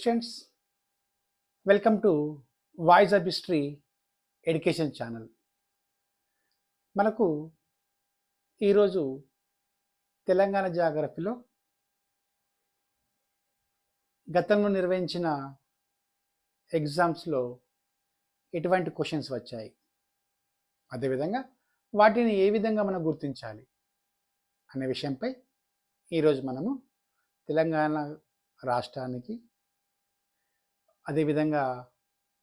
Students welcome to voice of history education channel మనకు ఈరోజు తెలంగాణ జాగ్రఫీలో గతంలో నిర్వహించిన ఎగ్జామ్స్లో ఎటువంటి క్వశ్చన్స్ వచ్చాయి? అదేవిధంగా వాటిని ఏ విధంగా మనం గుర్తించాలి అనే విషయంపై ఈరోజు మనము తెలంగాణ రాష్ట్రానికి అదేవిధంగా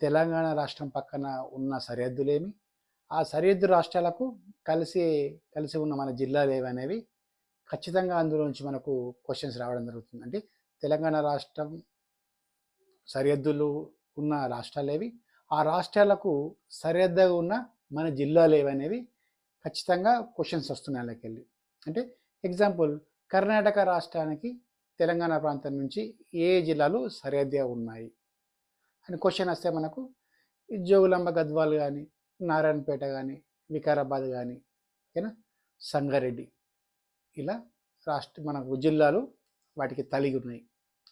తెలంగాణ రాష్ట్రం పక్కన ఉన్న సరిహద్దులేమి ఆ సరిహద్దు రాష్ట్రాలకు కలిసి కలిసి ఉన్న మన జిల్లాలు ఏవి అనేవి ఖచ్చితంగా అందులోంచి మనకు క్వశ్చన్స్ రావడం జరుగుతుంది. అంటే తెలంగాణ రాష్ట్రం సరిహద్దులు ఉన్న రాష్ట్రాలు ఏవి ఆ రాష్ట్రాలకు సరిహద్దుగా ఉన్న మన జిల్లాలు ఏవి అనేవి ఖచ్చితంగా క్వశ్చన్స్ వస్తున్నాయి వాళ్ళకెళ్ళి అంటే ఎగ్జాంపుల్ కర్ణాటక రాష్ట్రానికి తెలంగాణ ప్రాంతం నుంచి ఏ జిల్లాలు సరిహద్దుగా ఉన్నాయి? అని క్వశ్చన్ వస్తే మనకు జోగులాంబ గద్వాల్ కానీ నారాయణపేట కానీ వికారాబాద్ కానీ ఓకేనా? సంగారెడ్డి. ఇలా రాష్ట్ర మనకు జిల్లాలు వాటికి తలిగి ఉన్నాయి.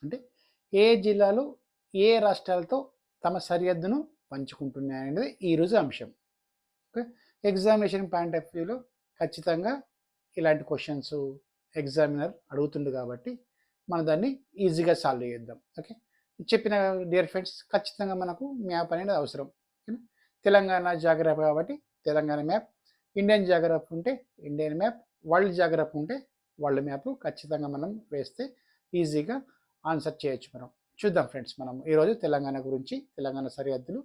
అంటే ఏ జిల్లాలు ఏ రాష్ట్రాలతో తమ సరిహద్దును పంచుకుంటున్నాయి అనేది ఈరోజు అంశం. ఓకే? ఎగ్జామినేషన్ పాయింట్ ఆఫ్ వ్యూలో ఖచ్చితంగా ఇలాంటి క్వశ్చన్స్ ఎగ్జామినర్ అడుగుతుండు కాబట్టి మనం దాన్ని ఈజీగా సాల్వ్ చేద్దాం. ఓకే? చెప్పిన డియర్ ఫ్రెండ్స్ ఖచ్చితంగా మనకు మ్యాప్ అనేది అవసరం. తెలంగాణ జాగ్రఫీ కాబట్టి తెలంగాణ మ్యాప్. ఇండియన్ జాగ్రఫీ ఉంటే ఇండియన్ మ్యాప్. వరల్డ్ జాగ్రఫీ ఉంటే వరల్డ్ మ్యాప్ ఖచ్చితంగా మనం వేస్తే ఈజీగా ఆన్సర్ చేయొచ్చు మనం. చూద్దాం ఫ్రెండ్స్ మనం ఈరోజు తెలంగాణ గురించి తెలంగాణ సరిహద్దులు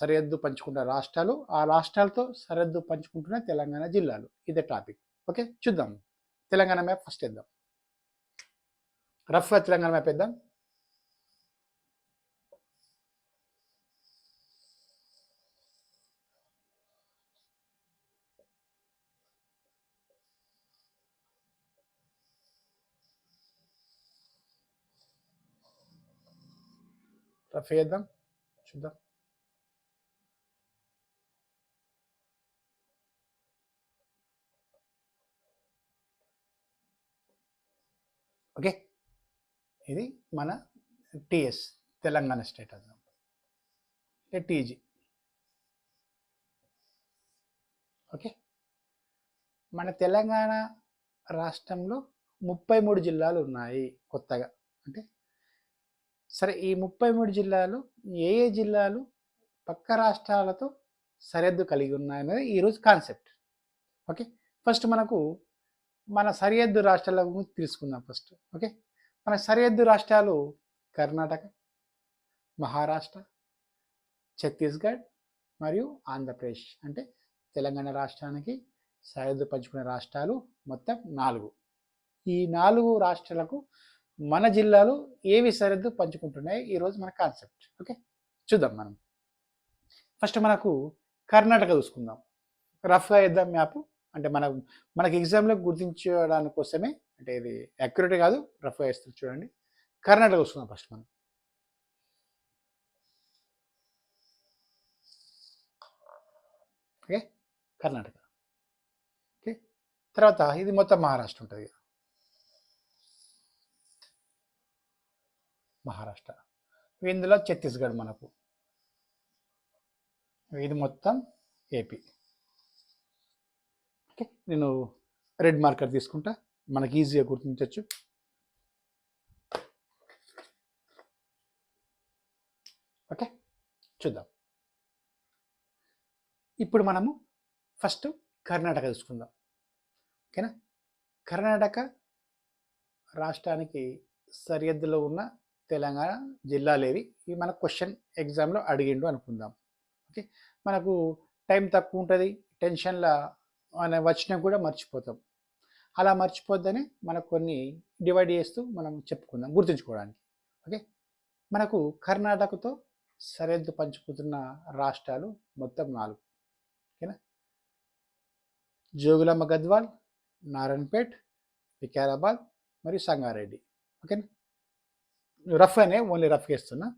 సరిహద్దు పంచుకుంటున్న రాష్ట్రాలు ఆ రాష్ట్రాలతో సరిహద్దు పంచుకుంటున్న తెలంగాణ జిల్లాలు. ఇదే టాపిక్. ఓకే? చూద్దాం. తెలంగాణ మ్యాప్ ఫస్ట్ ఇద్దాం రఫ్గా తెలంగాణ మ్యాప్ వేద్దాం. రఫ్ చేద్దాం చూద్దాం ఓకే ఇది మన టిఎస్ తెలంగాణ స్టేట్ అన్నాం టీజీ ఓకే? మన తెలంగాణ రాష్ట్రంలో ముప్పై మూడు జిల్లాలు ఉన్నాయి కొత్తగా. అంటే సరే ఈ ముప్పై మూడు జిల్లాలు ఏ ఏ జిల్లాలు పక్క రాష్ట్రాలతో సరిహద్దు కలిగి ఉన్నాయనేది ఈరోజు కాన్సెప్ట్. ఓకే? ఫస్ట్ మనకు మన సరిహద్దు రాష్ట్రాల గురించి తెలుసుకుందాం ఫస్ట్. ఓకే? మన సరిహద్దు రాష్ట్రాలు కర్ణాటక మహారాష్ట్ర ఛత్తీస్గఢ్ మరియు ఆంధ్రప్రదేశ్. అంటే తెలంగాణ రాష్ట్రానికి సరిహద్దు పంచుకునే రాష్ట్రాలు మొత్తం నాలుగు. ఈ నాలుగు రాష్ట్రాలకు మన జిల్లాలు ఏవి సరిహద్దు పంచుకుంటున్నాయి? ఈరోజు మన కాన్సెప్ట్. ఓకే? చూద్దాం మనం. ఫస్ట్ మనకు కర్ణాటక చూసుకుందాం. రఫ్గా వేద్దాం మ్యాప్. అంటే మన మనకి ఎగ్జామ్లో గుర్తించడానికి కోసమే అంటే ఇది అక్యురేట్ కాదు రఫ్గా వేస్తుంది చూడండి. కర్ణాటక చూసుకుందాం ఫస్ట్ మనం. ఓకే? కర్ణాటక. ఓకే? తర్వాత ఇది మొత్తం మహారాష్ట్ర ఉంటుంది. మహారాష్ట్ర. ఇందులో ఛత్తీస్గఢ్ మనకు. ఇది మొత్తం ఏపీ ఓకే నేను రెడ్ మార్కర్ తీసుకుంటా. మనకి ఈజీగా గుర్తించవచ్చు ఓకే చూద్దాం. ఇప్పుడు మనము ఫస్ట్ కర్ణాటక చూసుకుందాం. ఓకేనా? కర్ణాటక రాష్ట్రానికి సరిహద్దులో ఉన్న తెలంగాణ జిల్లాలేవి. ఇవి మన క్వశ్చన్ ఎగ్జామ్లో అడిగిండు అనుకుందాం. ఓకే? మనకు టైం తక్కువ ఉంటుంది టెన్షన్లా మన వచ్చినా కూడా మర్చిపోతాం. అలా మర్చిపోద్దని మనకు కొన్ని డివైడ్ చేస్తూ మనం చెప్పుకుందాం గుర్తుంచుకోవడానికి. ఓకే? మనకు కర్ణాటకతో సరిహద్దు పంచుకుంటున్న రాష్ట్రాలు మొత్తం నాలుగు. ఓకేనా? జోగులమ్మ గద్వాల్ నారాయణపేట్ వికారాబాద్ మరియు సంగారెడ్డి. ఓకేనా? రఫ్ అనే ఓన్లీ రఫ్ ఇస్తున్నా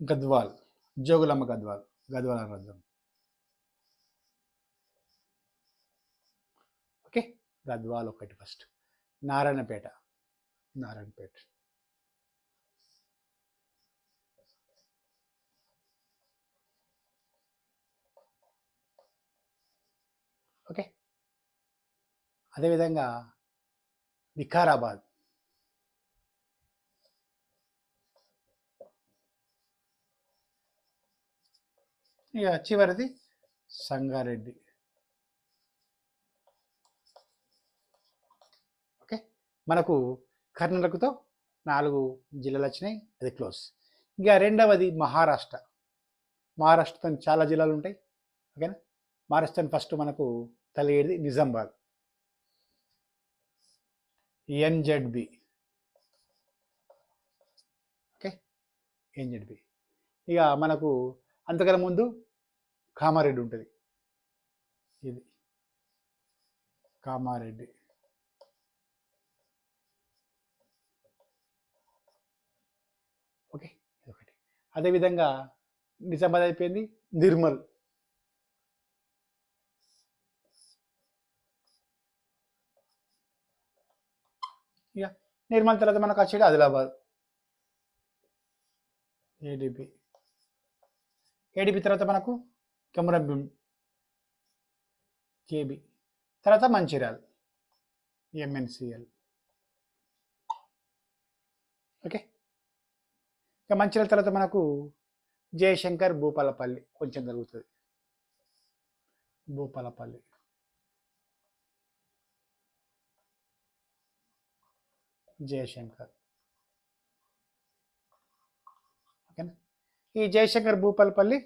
గద్వాల్ జోగులమ్మ గద్వాల్ గద్వాల రథం ఓకే గద్వాల్ ఒకటి ఫస్ట్ నారాయణపేట నారాయణపేట ఓకే అదేవిధంగా వికారాబాద్ ఇక చివరిది సంగారెడ్డి. ఓకే మనకు కర్ణాటకతో నాలుగు జిల్లాలు వచ్చినాయి అది క్లోజ్. ఇంకా రెండవది మహారాష్ట్ర. మహారాష్ట్రతో చాలా జిల్లాలు ఉంటాయి ఓకేనా? మహారాష్ట్ర ఫస్ట్ మనకు కలిగేది నిజామాబాద్. ఎన్జెడ్బి ఓకే ఎన్జెడ్బి ఇక మనకు అంతకన్నా ముందు కామారెడ్డి ఉంటుంది. ఇది కామారెడ్డి. ఓకే అదేవిధంగా నిజామాబాద్ అయిపోయింది. నిర్మల్. ఇక నిర్మల్ తర్వాత మనకు వచ్చేది ఆదిలాబాద్. ఏడిపి ఏడిపి తర్వాత మనకు కెమరంభీం కేబి తర్వాత మంచిర్యాల్ ఎంఎన్సిఎల్ ఓకే? ఇక మంచిర్యాల తర్వాత మనకు జయశంకర్ భూపాలపల్లి కొంచెం జరుగుతుంది. భూపాలపల్లి. జయశంకర్. ఓకేనా? ఈ జయశంకర్ భూపాలపల్లి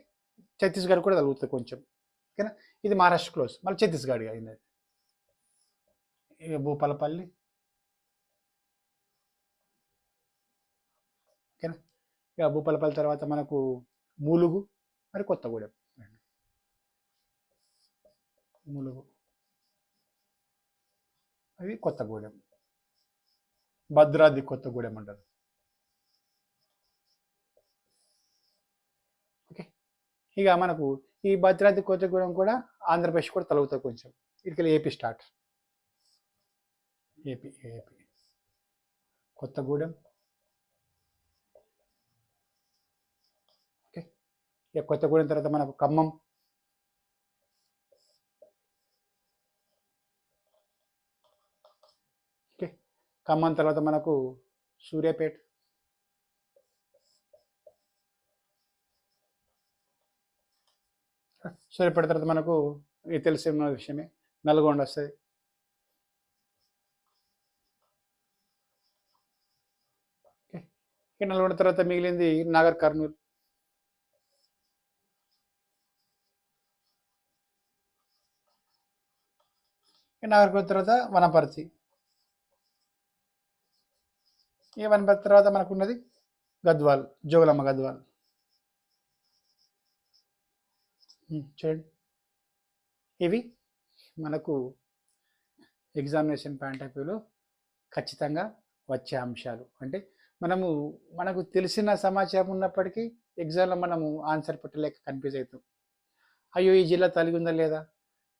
ఛత్తీస్గఢ్ కూడా తగులుతుంది కొంచెం. ఓకేనా? ఇది మహారాష్ట్ర క్లోజ్ మళ్ళీ ఛత్తీస్గఢ్ అయింది. ఇక భూపాలపల్లి. ఓకేనా? ఇక భూపాలపల్లి తర్వాత మనకు మూలుగు మరి కొత్తగూడెం. మూలుగు. అవి కొత్తగూడెం. భద్రాద్రి కొత్తగూడెం అంటారు. ఓకే. ఇక మనకు ఈ భద్రాద్రి కొత్తగూడెం కూడా ఆంధ్రప్రదేశ్ కూడా తలుగుతా కొంచెం. ఇక్కడ AP start. AP AP. Kothagudem okay. ఇక కొత్తగూడెం తర్వాత మనకు ఖమ్మం ఓకే ఖమ్మం తర్వాత మనకు సూర్యాపేట. సూర్యాపేట తర్వాత మనకు ఇది తెలిసిన విషయమే. నల్గొండ వస్తుంది. ఈ ఇక నల్గొండ తర్వాత మిగిలింది నాగర్ కర్నూలు. ఇక నాగర్ కర్నూలు తర్వాత వనపర్తి. ఈ తర్వాత మనకున్నది గద్వాల్ జోగులమ్మ గద్వాల్. చూడండి. ఇవి మనకు ఎగ్జామినేషన్ పాయింట్ ఆఫ్ వ్యూలో ఖచ్చితంగా వచ్చే అంశాలు. అంటే మనము మనకు తెలిసిన సమాచారం ఉన్నప్పటికీ ఎగ్జామ్లో మనము ఆన్సర్ పెట్టలేక కన్ఫ్యూజ్ అవుతాం. అయ్యో ఈ జిల్లా తలిగి ఉందా లేదా?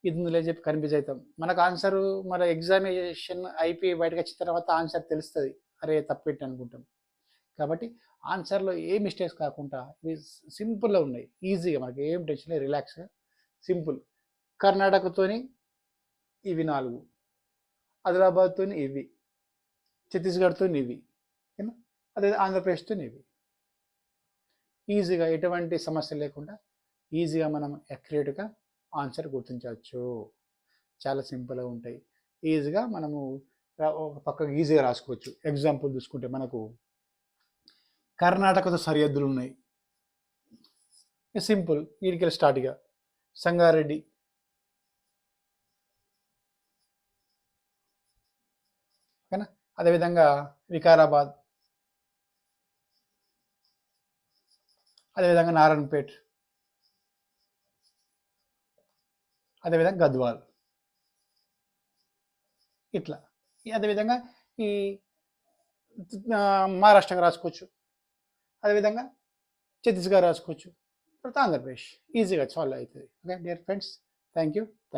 ఇది ఉందా చెప్పి కన్ఫ్యూజ్ అవుతాం. మనకు ఆన్సర్ మన ఎగ్జామినేషన్ అయిపోయి బయటకు వచ్చిన తర్వాత ఆన్సర్ తెలుస్తుంది. అరే తప్పెట్టి అనుకుంటాం. కాబట్టి ఆన్సర్లో ఏ మిస్టేక్స్ కాకుండా ఇవి సింపుల్గా ఉన్నాయి. ఈజీగా మనకి ఏం టెన్షన్ లేదు రిలాక్స్గా సింపుల్. కర్ణాటకతోని ఇవి నాలుగు ఆదిలాబాద్తో ఇవి ఛత్తీస్గఢ్తో ఇవి అదే ఆంధ్రప్రదేశ్తో ఇవి. ఈజీగా ఎటువంటి సమస్య లేకుండా ఈజీగా మనం అక్యురేట్గా ఆన్సర్ గుర్తించవచ్చు. చాలా సింపుల్గా ఉంటాయి. ఈజీగా మనము ఒక పక్కకు ఈజీగా రాసుకోవచ్చు. ఎగ్జాంపుల్ చూసుకుంటే మనకు కర్ణాటకతో సరిహద్దులు ఉన్నాయి. సింపుల్ వీడికి స్టార్ట్గా సంగారెడ్డి. ఓకేనా? అదేవిధంగా వికారాబాద్. అదేవిధంగా నారాయణపేట్. అదేవిధంగా గద్వాల్. ఇట్లా. అదేవిధంగా ఈ మహారాష్ట్రగా రాసుకోవచ్చు. అదేవిధంగా ఛత్తీస్గఢ్ రాసుకోవచ్చు. తర్వాత ఆంధ్రప్రదేశ్. ఈజీగా సాల్వ్ అవుతుంది. Okay dear friends thank you